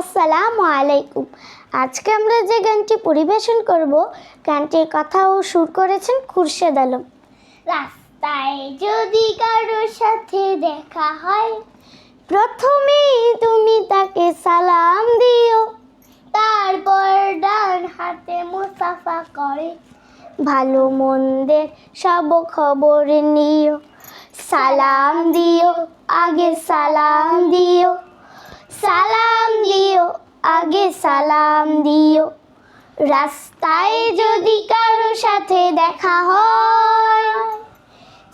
আসসালামু আলাইকুম। আজকে আমরা যে গানটি পরিবেশন করব, গানটির কথা ও সুর করেছেন খুরশেদ আলম। রাস্তায় যদি কারোর সাথে দেখা হয়, প্রথমেই তুমি তাকে সালাম দিও। তারপর ডান হাতে মুসাফা করে। ভালো মন্দের সব খবর নিও। সালাম দিও, আগে সালাম দিও। সালাম আগে সালাম দিও। রাস্তায় যদি কারও সাথে দেখা হয়,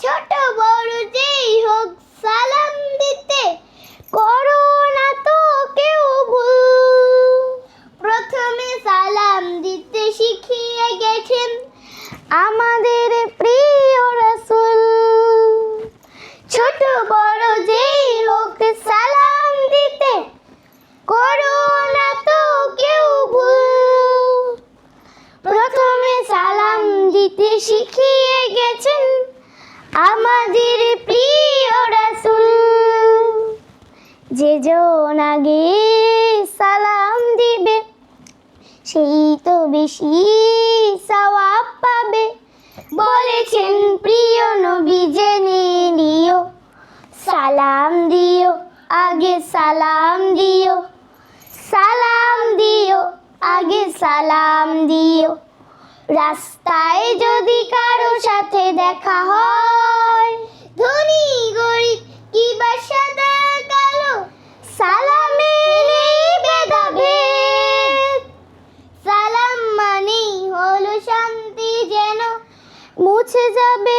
ছোট বড় যেই হোক সালাম দিতে করো না তো কেউ ভুল। প্রথমে সালাম দিতে শিখিয়ে গেছেন আমাদের প্রিয় রাসূল ছোট বড় যেই হোক সালাম দিতে করো না তো কেউ ভুল প্রথমে সালাম দিতে শিখিয়ে গেছেন আমাদের প্রিয় রাসুল। যে জন আগে সালাম দিবে, সেই তো বেশি সওয়াব পাবে। বলেছেন, প্রিয় নবী, জেনে নিও। সালাম দিও, আগে সালাম দিও। রাস্তায় যদি কারও সাথে দেখা হয়, ধনী, গরিব, কি বা কালো, সালামে সালাম মানে হলো শান্তি যেন মুছে যাবে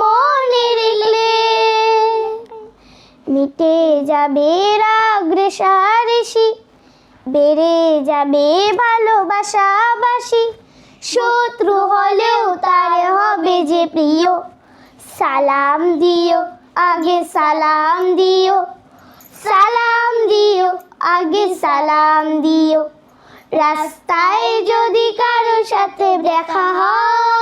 মনের মিটে যাবে রাগ রেশারেশি বেড়ে যাবে ভালোবাসাবাসি শত্রু হলেও তার হবে যে প্রিয়। সালাম দিও, আগে সালাম দিও। সালাম দিও, আগে সালাম দিও। রাস্তায় যদি কারও সাথে দেখা হয়